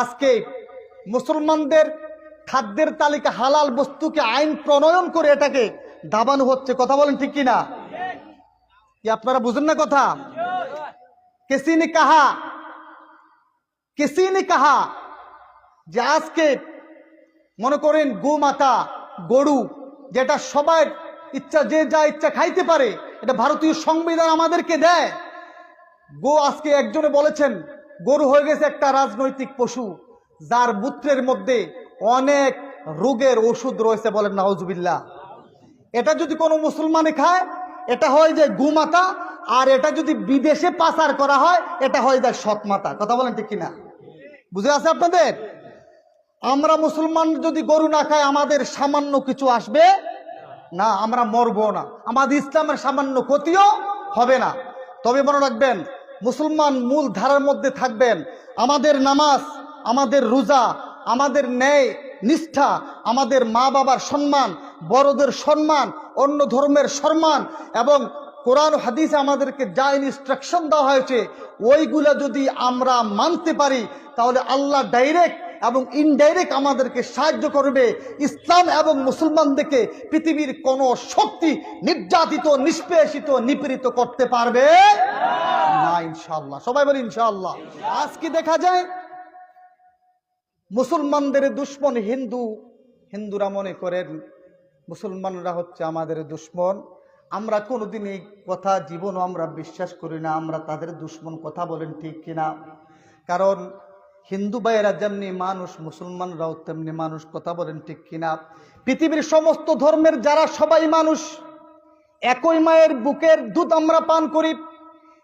আজকে মুসলমানদের খাদ্যের তালিকা হালাল বস্তুকে আইন প্রণয়ন করে এটাকে দাবানো হচ্ছে। কথা বলেন ঠিক কিনা? আপনারা বুঝেন না কথা? কেসিনি কাহা? কেসিনি কাহা? যে আজকে মনে করেন গো মাতা গরু, যেটা সবার ইচ্ছা, যে যা ইচ্ছা খাইতে পারে, এটা ভারতীয় সংবিধান আমাদেরকে দেয়। গো আজকে একজনে বলেছেন গরু হয়ে গেছে একটা রাজনৈতিক পশু, যার মূত্রের মধ্যে অনেক রোগের ওষুধ রয়েছে বলেন নাওজুবিল্লাহ এটা যদি কোনো মুসলমানে খায়, এটা হয় যে গুমাতা, আর এটা যদি বিদেশে পাচার করা হয়, এটা হয় যায় সৎমাতা। কথা বলেন ঠিক কিনা? বুঝে আছে আপনাদের? আমরা মুসলমান যদি গরু না খাই আমাদের সামান্য কিছু আসবে? না, আমরা মরবো না। আমাদের ইসলামের সামান্য ক্ষতিও হবে না। তবে মনে রাখবেন মুসলমান মূল ধারার মধ্যে থাকবেন। আমাদের নামাজ, আমাদের রোজা, আমাদের ন্যায়, নিষ্ঠা, আমাদের মা বাবার সম্মান, বড়দের সম্মান, অন্য ধর্মের সম্মান এবং কোরআন হাদিসে আমাদেরকে যা ইনস্ট্রাকশন দেওয়া হয়েছে, ওইগুলা যদি আমরা মানতে পারি, তাহলে আল্লাহ ডাইরেক্ট এবং ইনডাইরেক্ট আমাদেরকে সাহায্য করবে। ইসলাম এবং মুসলমানদেরকে পৃথিবীর কোনো শক্তি নির্যাতিত, নিষ্পেষিত, নিপীড়িত করতে পারবে? না ইনশাল্লাহ সবাই বলি ইনশাল্লাহ আজ কি দেখা যায়? মুসলমানদের দুশ্মন হিন্দু। হিন্দুরা মনে করেন, মুসলমানরা হচ্ছে আমাদের দুশ্মন। আমরা কোনোদিন এই কথা জীবনও আমরা বিশ্বাস করি না, আমরা তাদের দুশ্মন কথা বলেন ঠিক কিনা। কারণ হিন্দু ভাইয়েরা যেমনি মানুষ, মুসলমানরাও তেমনি মানুষ কথা বলেন ঠিক কিনা। পৃথিবীর সমস্ত ধর্মের যারা সবাই মানুষ, একই মায়ের বুকের দুধ আমরা পান করি।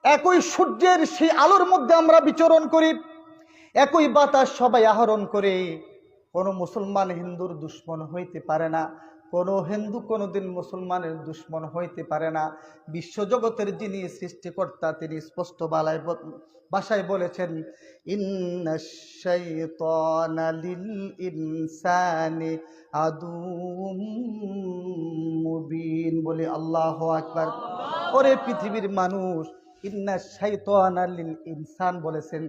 একই সূর্যের সেই আলোর মধ্যে আমরা বিচরণ করি, একই বাতাস সবাই আহরণ করে। কোনো মুসলমান হিন্দুর দুশ্মন হইতে পারে না, কোনো হিন্দু কোনোদিন মুসলমানের দুশ্মন হইতে পারে না। বিশ্বজগতের যিনি সৃষ্টিকর্তা, তিনি স্পষ্ট বালায় ব- ভাষায় বলেছেন ইনসানি আদুম মুবিন বলে আল্লাহ আকবার। ওরে পৃথিবীর মানুষ ইন্না শাইতানা আলিল ইনসান বলেছেন।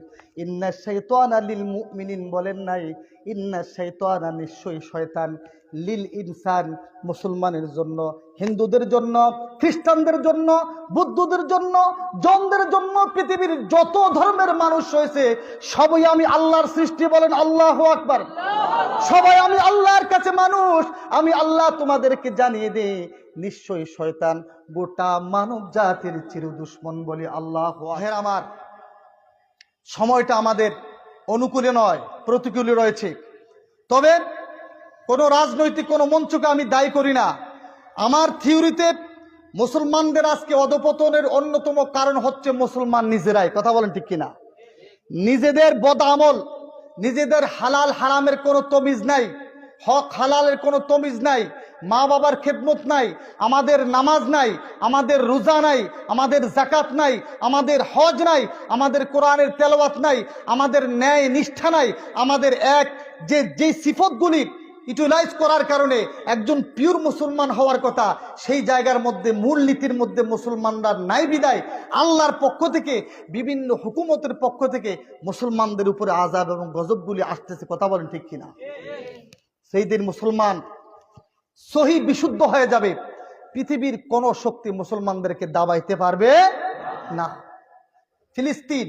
ইন্না শাইতানা আলিল মুমিনিন বলেন নাই। ইন্না নিশ্চয়ই শয়তান লিল ইনসান মুসলমানের জন্য, হিন্দুদের জন্য, খ্রিস্টানদের জন্য, বুদ্ধদের জন্য, জনদের জন্য পৃথিবীর যত ধর্মের মানুষ হয়েছে সবই আমি আল্লাহর সৃষ্টি বলেন আল্লাহ আকবার। সবাই আমি আল্লাহর কাছে মানুষ, আমি আল্লাহ তোমাদেরকে জানিয়ে দে নিশ্চয়ই শয়তান গোটা মানব জাতির চির দুশ্মন বলি আল্লাহ আমার, সময়টা আমাদের অনুকূলে নয়, প্রতিকূলে রয়েছে। তবে কোনো রাজনৈতিক, কোনো মঞ্চকে আমি দায়ী করি না। আমার থিওরিতে মুসলমানদের আজকে অধপতনের অন্যতম কারণ হচ্ছে মুসলমান নিজেরাই। কথা বলেন ঠিক কিনা? নিজেদের বদ আমল নিজেদের হালাল হারামের কোনো তমিজ নাই, হক হালালের কোনো তমিজ নাই মা বাবার খেদমত নাই, আমাদের নামাজ নাই, আমাদের রোজা নাই, আমাদের জাকাত নাই, আমাদের হজ নাই, আমাদের কোরআনের তেলাওয়াত নাই, আমাদের ন্যায় নিষ্ঠা নাই, আমাদের এক যে যে সিফতগুলি ইউটিলাইজ করার কারণে একজন পিওর মুসলমান হওয়ার কথা, সেই জায়গার মধ্যে, মূল নীতির মধ্যে মুসলমানরা নাই বিদায়। আল্লাহর পক্ষ থেকে, বিভিন্ন হুকুমতের পক্ষ থেকে মুসলমানদের উপরে আজাব এবং গজবগুলি আসতেছে, কথা বলেন ঠিক কিনা? সেই দিন মুসলমান সহি বিশুদ্ধ হয়ে যাবে। পৃথিবীর কোন শক্তি মুসলমানদেরকে দাবাইতে পারবে না। ফিলিস্তিন,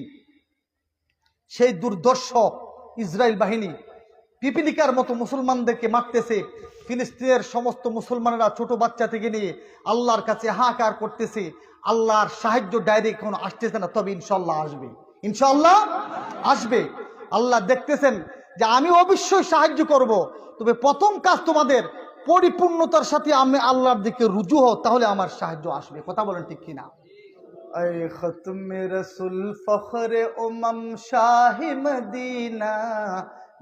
সেই দুর্দর্শ ইসরায়েল বাহিনী পিপিলিকার মতো মুসলমানদেরকে মারতেছে। ফিলিস্তিনের সমস্ত মুসলমানেরা ছোট বাচ্চা থেকে নিয়ে আল্লাহর কাছে হাহাকার করতেছে। আল্লাহর সাহায্য ডাইরেক্ট এখন আসতেছে না, তবে ইনশাল্লাহ আসবে। ইনশাল্লাহ আসবে। আল্লাহ দেখতেছেন যে আমি অবশ্যই সাহায্য করব, তবে প্রথম কাজ তোমাদের পরিপূর্ণতার সাথে আমি আল্লাহর দিকে রুজু হও, তাহলে আমার সাহায্য আসবে। কথা বলেন ঠিক কিনা? খতম রসুল ফখরে ওমম শাহি মদিনা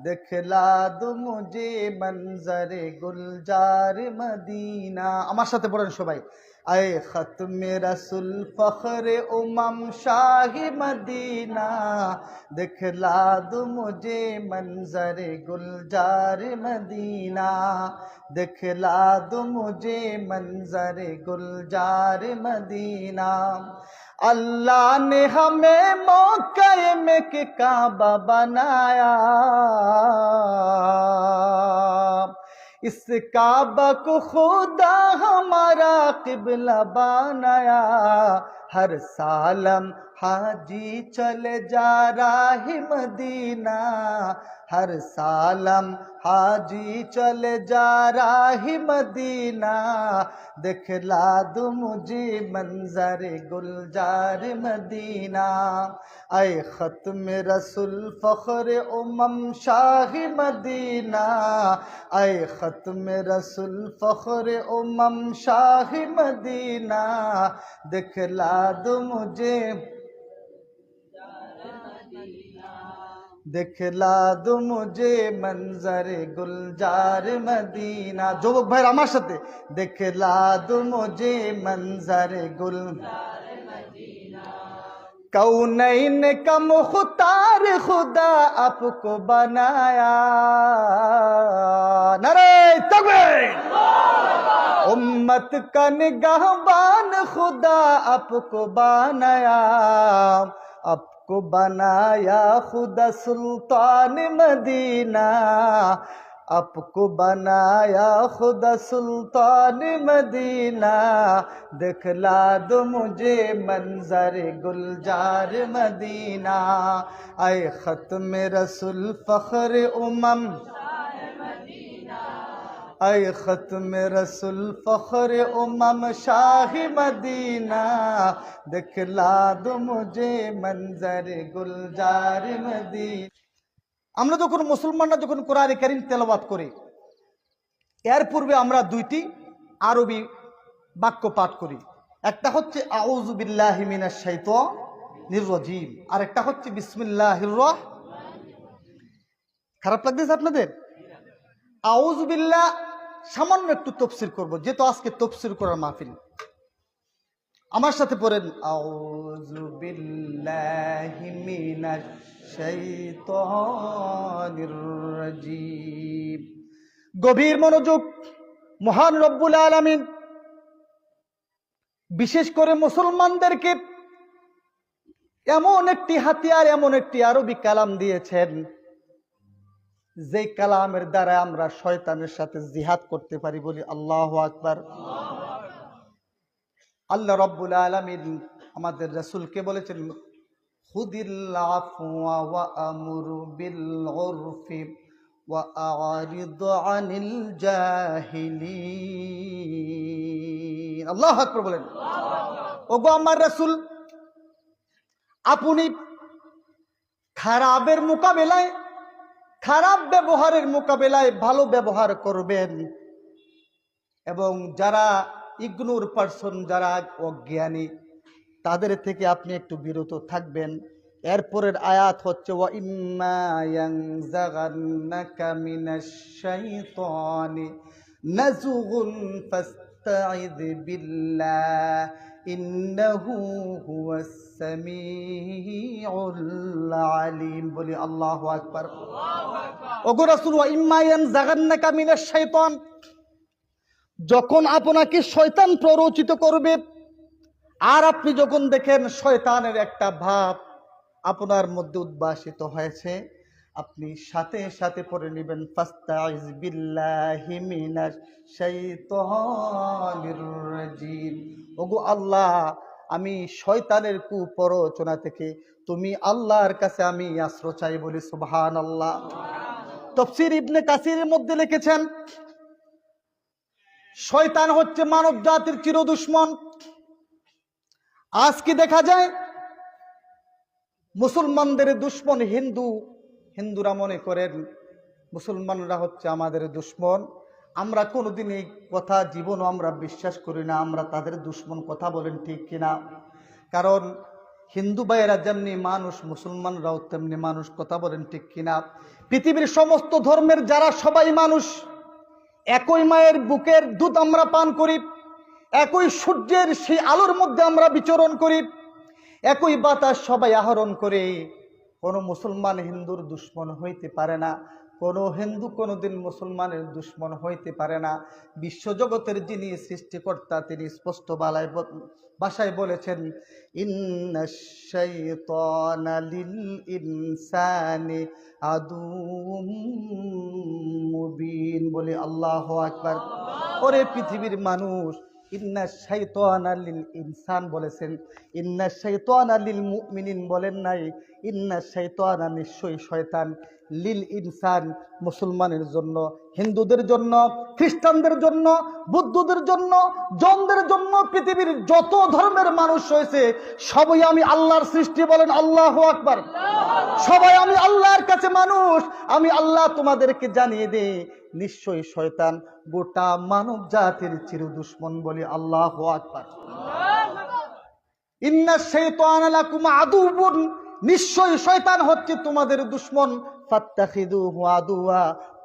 দেখলা দুমুজে মঞ্জরে গুলজার মদিনা। আমার সাথে পড়েন সবাই। আয় খতমে রসুল ফখরে উমম শাহি মদিনা। দেখলা দু দুমুজে মঞ্জরে গুলজার মদিনা। দেখলা দু দুমুজে মঞ্জরে গুলজার মদিনা। اللہ نے ہمیں موقع میں کہ کعبہ بنایا۔ اس کعبہ کو خدا ہمارا قبلہ بنایا۔ ہر سالم हाजी चले जा राही मदीना हर सालम हाजी चले जा राही मदीना दिखला दो मुझे मंजर गुलजार मदीना आए ख़त्म रसुल फ़ख्र उमम शाह मदीना आए ख़त्म रसुल फ़ख्र उमम शाह मदीना दिखला दो मुझे دکھلا دو مجھے منظر گلزار مدینہ۔ جو وہ بھائی رامہ شد ہے دکھلا دو مجھے منظر گلزار مدینہ۔ کونین کا مختار خدا آپ کو بنایا؟ نرے تکبیر۔ امت کا نگاہ بان خدا آپ کو بنایا۔ آپ کو بنایا خدا سلطان مدینہ۔ آپ کو بنایا خدا سلطان مدینہ۔ دکھلا دو مجھے منظر گلجار مدینہ۔ اے ختم رسول فخر امم۔ اے ختم رسول فخر امم شاہ মদিনা। দেখলা دو مجھے মঞ্জর গুলজার مدینہ আমরা যখন মুসলমানরা যখন কোরআনে কারিম তেলাবাত করি, এর পূর্বে আমরা দুইটি আরবি বাক্য পাঠ করি। একটা হচ্ছে আউজুবিল্লাহ মিনা শৈত নির্রজিম আর একটা হচ্ছে বিসমিল্লাহ খারাপ লাগতেছে আপনাদের? আউজবিল্লা সামান্য একটু তফসির করব, যেহেতু আজকে তফসির করার মাহফিল। আমার সাথে পড়েন, আউযু বিল্লাহি মিনাশ শাইতানির রাজিম। গভীর মনোযোগ, মহান রব্বুল আলামিন। বিশেষ করে মুসলমানদেরকে এমন একটি হাতিয়ার, এমন একটি আরবি কালাম দিয়েছেন যে কালামের দ্বারা আমরা শয়তানের সাথে জিহাদ করতে পারি বলি আল্লাহ আকবার। আল্লাহ রব্বুল আলমিন আমাদের রসুলকে বলেছেন আল্লাহ আকবার বলেন। আমার রসুল, আপনি খারাপের মোকাবেলায় খারাপ ব্যবহারের মোকাবেলায় ভালো ব্যবহার করবেন। এবং যারা ইগনোর পারসন, যারা অজ্ঞানী, তাদের থেকে আপনি একটু বিরত থাকবেন। এরপরের আয়াত হচ্ছে, ওয়া ইন্নাহু হুয়াস সামিউল আলিম। বলি, আল্লাহু আকবার। ওগো রাসূল, ওয়া ইম্মা ইয়ানজাগান্নাকা মিনাশ শাইতান। যখন আপনাকে শয়তান প্ররোচিত করবে, আর আপনি যখন দেখেন শয়তানের একটা ভাব আপনার মধ্যে উদ্ভাসিত হয়েছে আপনি সাথে সাথে পড়ে নেবেন ফাস্তাইজ আল্লাহ, আমি শয়তানের কুপ্ররোচনা থেকে, তুমি আল্লাহর কাছে আমি আশ্রয় চাই বলি সুবহানাল্লাহ। তফসির ইবনে কাসিরের মধ্যে লিখেছেন, শয়তান হচ্ছে মানব জাতির চির দুশ্মন। আজকে দেখা যায়? মুসলমানদের দুশ্মন হিন্দু হিন্দুরা মনে করেন, মুসলমানরা হচ্ছে আমাদের দুশ্মন। আমরা কোনোদিন এই কথা জীবনও আমরা বিশ্বাস করি না, আমরা তাদের দুশ্মন কথা বলেন ঠিক কিনা। কারণ হিন্দু ভাইয়েরা যেমনি মানুষ, মুসলমানরাও তেমনি মানুষ, কথা বলেন ঠিক কিনা। পৃথিবীর সমস্ত ধর্মের যারা সবাই মানুষ, একই মায়ের বুকের দুধ আমরা পান করি, একই সূর্যের সেই আলোর মধ্যে আমরা বিচরণ করি, একই বাতাস সবাই আহরণ করে কোনো মুসলমান হিন্দুর দুশ্মন হইতে পারে না, কোনো হিন্দু কোনোদিন মুসলমানের দুশ্মন হইতে পারে না। বিশ্বজগতের যিনি সৃষ্টিকর্তা, তিনি স্পষ্ট বালায় ভাষায় বলেছেন, ইন্না শাইতানা লিল ইনসানি মুবিন বলে আল্লাহ আকবার। ওরে পৃথিবীর মানুষ, ইন্না শাইতানা লিল ইনসান বলেছেন। ইন্না শাইতানা লিল মুমিনিন বলেন নাই। ইন্না শাইতানা নিশ্চয়ই শয়তান লিল ইনসান মুসলমানের জন্য হিন্দুদের জন্য খ্রিস্টানদের জন্য বুদ্ধদের জন্য জনদের জন্য পৃথিবীর যত ধর্মের মানুষ হয়েছে সবই আমি আল্লাহর সৃষ্টি বলেন আল্লাহ আকবার। সবাই আমি আল্লাহর কাছে মানুষ। আমি আল্লাহ তোমাদেরকে জানিয়ে দেই নিশ্চয়ই শয়তান গোটা মানব জাতির চির দুশ্মন বলে আল্লাহ আকবার। ইন্না লাকুম আদুবুন নিশ্চয়ই শয়তান হচ্ছে তোমাদের দুশ্মন।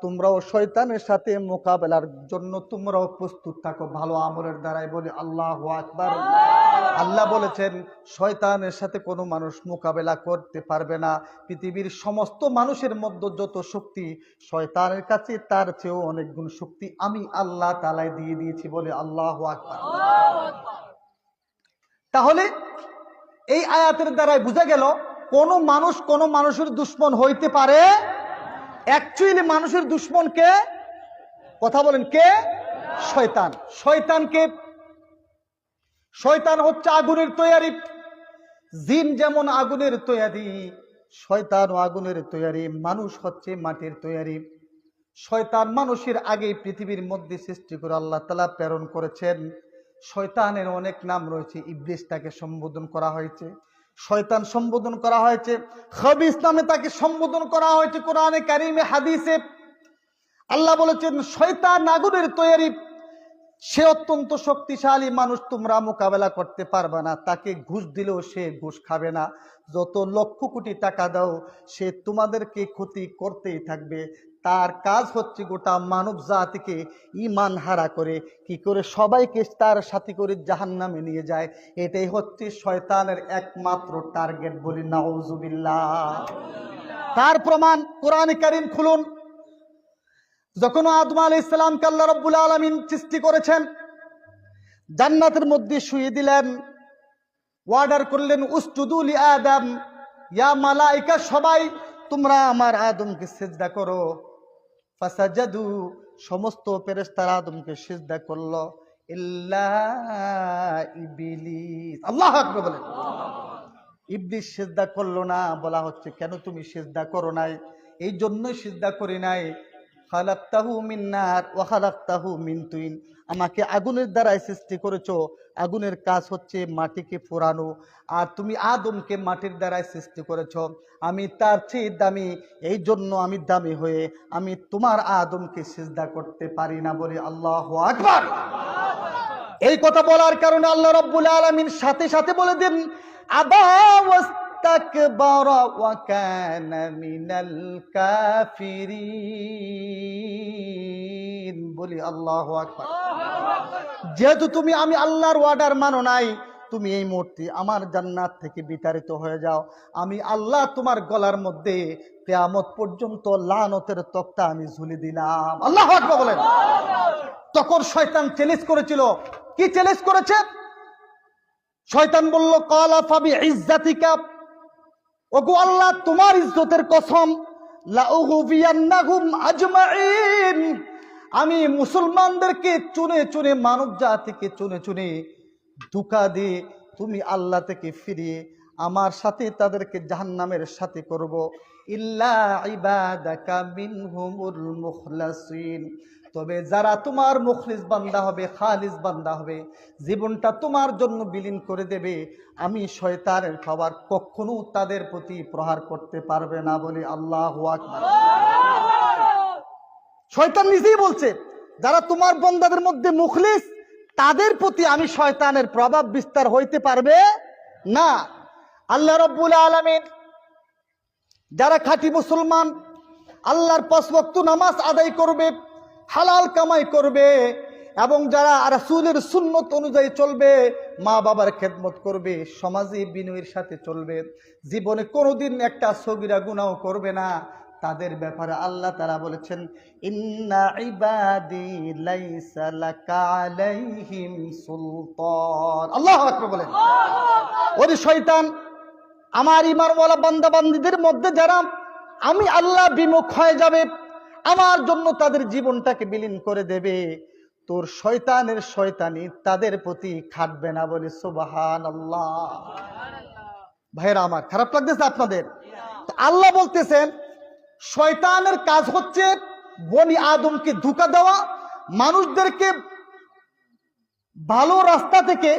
তোমরাও শয়তানের সাথে মোকাবেলার জন্য তোমরাও প্রস্তুত থাকো। ভালো আমলের দ্বারাই বলে আল্লাহ আকবার। আল্লাহ বলেছেন শয়তানের সাথে কোনো মানুষ মোকাবেলা করতে পারবে না। পৃথিবীর সমস্ত মানুষের মধ্যে যত শক্তি শয়তানের কাছে তার চেয়েও অনেক গুণ শক্তি আমি আল্লাহ তালায় দিয়ে দিয়েছি বলে আল্লাহ আকবার। তাহলে এই আয়াতের দ্বারাই বোঝা গেল কোন মানুষ কোন মানুষের দুশ্মন হইতে পারে? অ্যাকচুয়ালি মানুষের দুশ্মন কে? কথা বলেন কে? শয়তান। শয়তানকে শয়তান হচ্ছে আগুনের তৈয়ারি। জিন যেমন আগুনের তৈয়ারি শয়তান ও আগুনের তৈয়ারি, মানুষ হচ্ছে মাটির তৈয়ারি। শয়তান মানুষের আগে পৃথিবীর মধ্যে সৃষ্টি করে আল্লাহ তালা প্রেরণ করেছেন। শয়তানের অনেক নাম রয়েছে ইবলিস তাকে সম্বোধন করা হয়েছে। শয়তান সম্বোধন করা হয়েছে। খবিস নামে তাকে সম্বোধন করা হয়েছে কোরআনে কারিমে, হাদিসে। আল্লাহ বলেছেন, শয়তান আগুনের তৈয়ারি সে অত্যন্ত শক্তিশালী মানুষ, তোমরা মোকাবেলা করতে পারবে না। তাকে ঘুষ দিলেও সে ঘুষ খাবে না। যত লক্ষ কোটি টাকা দাও, সে তোমাদেরকে ক্ষতি করতেই থাকবে। তার কাজ হচ্ছে গোটা মানব জাতিকে ইমান হারা করে, কি করে সবাইকে তার সাথে করে জাহান নামে নিয়ে যায়। এটাই হচ্ছে শয়তানের একমাত্র টার্গেট বলি নাউজুবিল্লাহ। তার প্রমাণ কোরআনে কারিম খুলুন। যখন আদম আলী ইসলামকে আল্লাহ রব্বুল আলমিন সৃষ্টি করেছেন, জান্নাতের মধ্যে শুয়ে দিলেন ওয়ার্ডার করলেন উস্তুদুল আদম, ইয়া মালাইকা, সবাই তোমরা আমার আদমকে সেজদা করো। ফাসাজাদু, সমস্ত ফেরেশতারা আদমকে সিজদা করল। ইল্লা ইবলিস। আল্লাহ আকবার বলেন ইবলিস সিজদা করল না, বলা হচ্ছে, কেন তুমি সিজদা করো নাই? এই জন্যই সিজদা করি নাই। খালাক্তাহু মিন নার ওয়া খালাক্তাহু মিন তুইন। আমাকে আগুনের দ্বারাই সৃষ্টি করেছ। আগুনের কাজ হচ্ছে মাটিকে পোড়ানো আর তুমি আদমকে মাটির দ্বারাই সৃষ্টি করেছ। আমি তার চেয়ে দামি। এই জন্য আমি দামি হয়ে আমি তোমার আদমকে সিজদা করতে পারি না বলে আল্লাহ আকবার। এই কথা বলার কারণে আল্লাহ রব্বুল আলমিন সাথে সাথে বলে দিন আবা ওয়া কানা মিনাল কাফিরিন বলি আল্লাহু আকবার। যেহেতু তুমি, আমি আল্লাহর ওয়ার্ডার মানো নাই, তুমি এই মুহূর্তে আমার জান্নাত থেকে বিতাড়িত হয়ে যাও। আমি আল্লাহ তোমার গলার মধ্যে কেয়ামত পর্যন্ত লানতের তক্তা আমি ঝুলি দিলাম। আল্লাহ আকবার বলেন। তখন শয়তান চ্যালেঞ্জ করেছিল। কি চ্যালেঞ্জ করেছে? শয়তান বলল, কলা ফাবি ইজ্জাতিকা ওগো আল্লাহ, তোমার ইজ্জতের কসম আমি মুসলমানদেরকে চুনে চুনে, মানব জাতিকে চুনে চুনে ধোকা দিয়ে তুমি আল্লাহ থেকে ফিরিয়ে আমার সাথে তাদেরকে জাহান্নামের সাথে করব। ইল্লা ইবাদাকা মিনহুমুল মুখলাসিন। তবে যারা তোমার মুখলিস বান্দা হবে, খালিস বান্দা হবে, জীবনটা তোমার জন্য বিলীন করে দেবে, আমি শয়তানের খাবার কখনো তাদের প্রতি প্রহার করতে পারবে না বলে আল্লাহ শয়তান নিজেই বলছে, যারা তোমার বন্দাদের মধ্যে মুখলিস, তাদের প্রতি আমি শয়তানের প্রভাব বিস্তার হইতে পারবে না। আল্লাহ রব্বুল আলমিন, যারা খাঁটি মুসলমান, আল্লাহর পাঁচ নামাজ আদায় করবে হালাল কামাই করবে এবং যারা রাসূলের সুন্নত অনুযায়ী চলবে মা বাবার খেদমত করবে সমাজে বিনয়ের সাথে চলবে জীবনে কোনোদিন একটা সগিরা গুনাও করবে না। তাদের ব্যাপারে আল্লাহ তারা বলেছেন ইন্না ইবাদি লাইসা লাকা আলাইহিম সুলতান। আল্লাহু আকবার বলেন। ওরে শয়তান আমার ইমানওয়ালা বান্দা বান্দিদের মধ্যে যারা আমি আল্লাহ বিমুখ হয়ে যাবে আমার জন্য তাদের জীবনটাকে বিলীন করে দেবে। তোর শয়তানের শয়তানি তাদের প্রতি খাটবে না বলে সুবাহান আল্লাহ ভাইরা আমার খারাপ লাগতেছে আপনাদের? আল্লাহ বলতেছেন শয়তানের কাজ হচ্ছে বনি আদমকে ধোকা দেওয়া মানুষদেরকে ভালো রাস্তা থেকে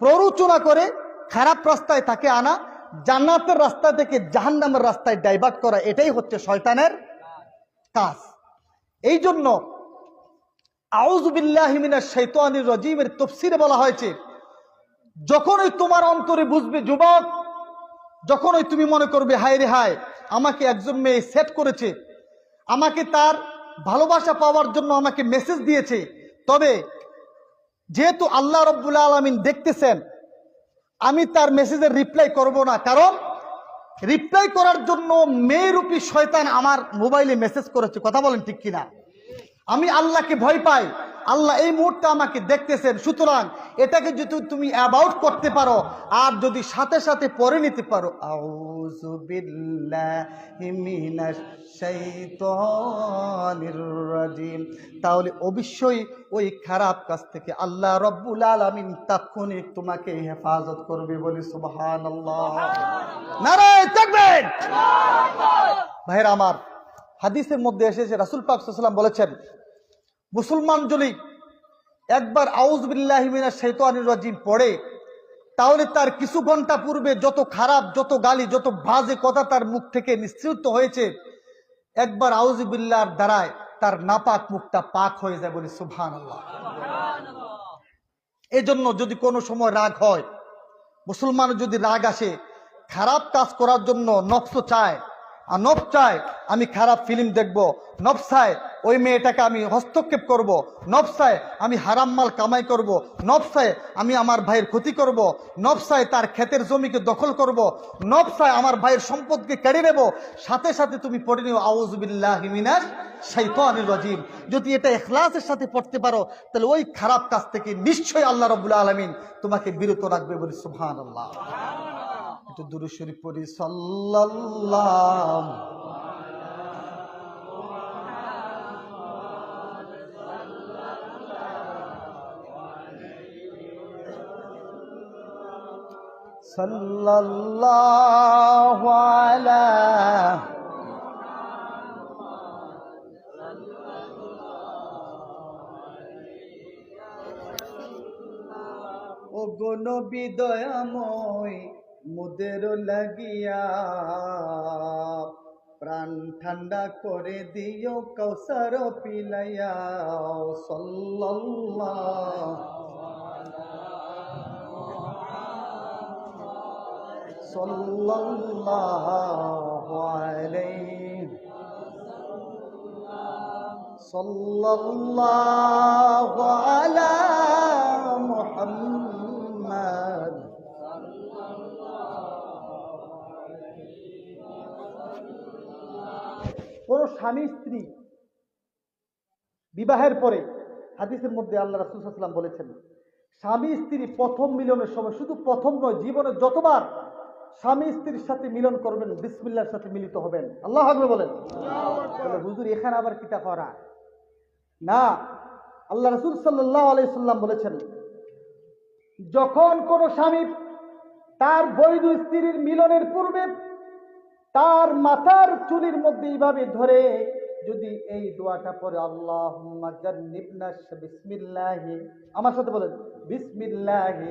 প্ররোচনা করে খারাপ রাস্তায় তাকে আনা জান্নাতের রাস্তা থেকে জাহান্নামের রাস্তায় ডাইভার্ট করা এটাই হচ্ছে শয়তানের কাজ এই জন্য আউজবিল্লাহিমিনা শৈতানির রজিমের তফসিরে বলা হয়েছে, যখনই তোমার অন্তরে বুঝবে যুবক, যখনই তুমি মনে করবে, হায় রে হায়, আমাকে একজন মেয়ে সেট করেছে, আমাকে তার ভালোবাসা পাওয়ার জন্য আমাকে মেসেজ দিয়েছে, তবে যেহেতু আল্লাহ রব্বুল আলমিন দেখতেছেন, আমি তার মেসেজের রিপ্লাই করব না। কারণ রিপ্লাই করার জন্য মেয়েরূপী শয়তান আমার মোবাইলে মেসেজ করেছে। কথা বলেন ঠিক কিনা? আমি আল্লাহকে ভয় পাই। আল্লাহ এই মুহূর্তে আমাকে দেখতেছেন সুতরাং এটাকে যদি তুমি অ্যাবাউট করতে পারো আর যদি সাথে সাথে পরে নিতে পারো তাহলে অবশ্যই ওই খারাপ কাজ থেকে আল্লাহ রব্বুল আলামিন তাৎক্ষণিক তোমাকে হেফাজত করবে বলে সুবহানাল্লাহ। নারায়ে ভাইরা আমার হাদিসের মধ্যে এসেছে রাসুল পাক বলেছেন মুসলমান যদি একবার আউজবিল্লাহিমিনা শৈতানির রাজিম পড়ে, তাহলে তার কিছু ঘণ্টা পূর্বে যত খারাপ, যত গালি, যত বাজে কথা তার মুখ থেকে নিঃসৃত হয়েছে, একবার আউজবিল্লার দ্বারায় তার নাপাক মুখটা পাক হয়ে যায় বলে সুবহান আল্লাহ এজন্য যদি কোনো সময় রাগ হয় মুসলমান যদি রাগ আসে, খারাপ কাজ করার জন্য নফস চায় আর নফ চায় আমি খারাপ ফিল্ম দেখব। নফসায় ওই মেয়েটাকে আমি হস্তক্ষেপ করব। নফসায় আমি হারাম মাল কামাই করব। নফসায় আমি আমার ভাইয়ের ক্ষতি করব। নফসায় তার ক্ষেতের জমিকে দখল করব। নফসায় আমার ভাইয়ের সম্পদকে কেড়ে নেব। সাথে সাথে তুমি পড়ে নিও আউজবিল্লাহ হিমিনাস শাইতানির রাজিম। যদি এটা এখলাসের সাথে পড়তে পারো, তাহলে ওই খারাপ কাজ থেকে নিশ্চয়ই আল্লাহ রবুল্লা আলমিন তোমাকে বিরত রাখবে বলে সুবহান আল্লাহ একটু দুরুশরী পড়ি সাল্লাল্লাহ সাল্লাল্লাহু আলা ও গনবি দয়াময় মুদের লাগিয়া। প্রাণ ঠান্ডা করে দিও কৌসার পিলাইয়া। সাল্লাল্লাহ সাল্লাল্লাহু আলাইহি সাল্লাল্লাহু স্বামী, স্ত্রী বিবাহের পরে হাদিসের মধ্যে আল্লাহ রাসুলাম বলেছেন, স্বামী, স্ত্রী প্রথম মিলনের সময় শুধু প্রথম নয়, জীবনে যতবার স্বামী, স্ত্রীর সাথে মিলন করবেন, বিসমিল্লার সাথে মিলিত হবেন। আল্লাহ বলেন। বলে, হুজুর, এখানে আবার কিতা করা না, আল্লাহ রসুল সাল্লাহ আলাইসাল্লাম বলেছেন, যখন কোন স্বামী তার বৈধ স্ত্রীর মিলনের পূর্বে তার মাথার চুলির মধ্যে এইভাবে ধরে যদি এই দোয়াটা পরে আল্লাহ বিসমিল্লাহি। আমার সাথে বলেন, বিসমিল্লাহি।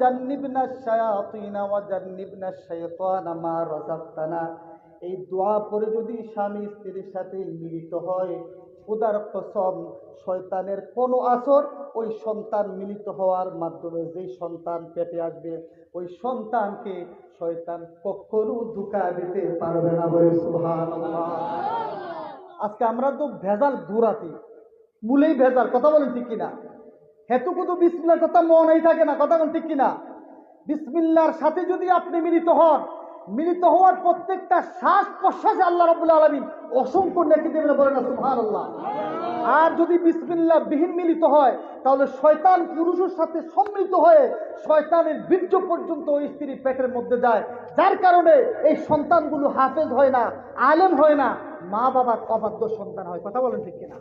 জান্নিবনা শায়াতিনা ওয়া জান্নিবনা শাইতানা মা রাযাকতানা এই দোয়া পরে যদি স্বামী স্ত্রীর সাথে মিলিত হয় উদার কসম, শয়তানের কোনো আসর ওই সন্তান মিলিত হওয়ার মাধ্যমে যেই সন্তান পেটে আসবে, ওই সন্তানকে শয়তান কখনো ধোকা দিতে পারবে না বলে আজকে আমরা তো ভেজাল দূরাতি, মূলেই ভেজাল, কথা বলেন ঠিক কিনা? হেতু কুতু বিসমিল্লার কথা মনেই থাকে না, কথা বলেন ঠিক কিনা? বিসমিল্লার সাথে যদি আপনি মিলিত হন মিলিত হওয়ার প্রত্যেকটা শ্বাস প্রশ্বাসে আল্লাহ রবুল্লা আলমিন অসংখ্য নেকি দেবেন বলে না সুহান আল্লাহ আর যদি বিসমিল্লা বিহীন মিলিত হয়, তাহলে শয়তান পুরুষের সাথে সম্মিলিত হয়ে শয়তানের বীর্য পর্যন্ত ওই স্ত্রীর পেটের মধ্যে যায়। যার কারণে এই সন্তানগুলো হাফেজ হয় না, আলেম হয় না মা বাবার অবাধ্য সন্তান হয়। কথা বলেন ঠিক কিনা?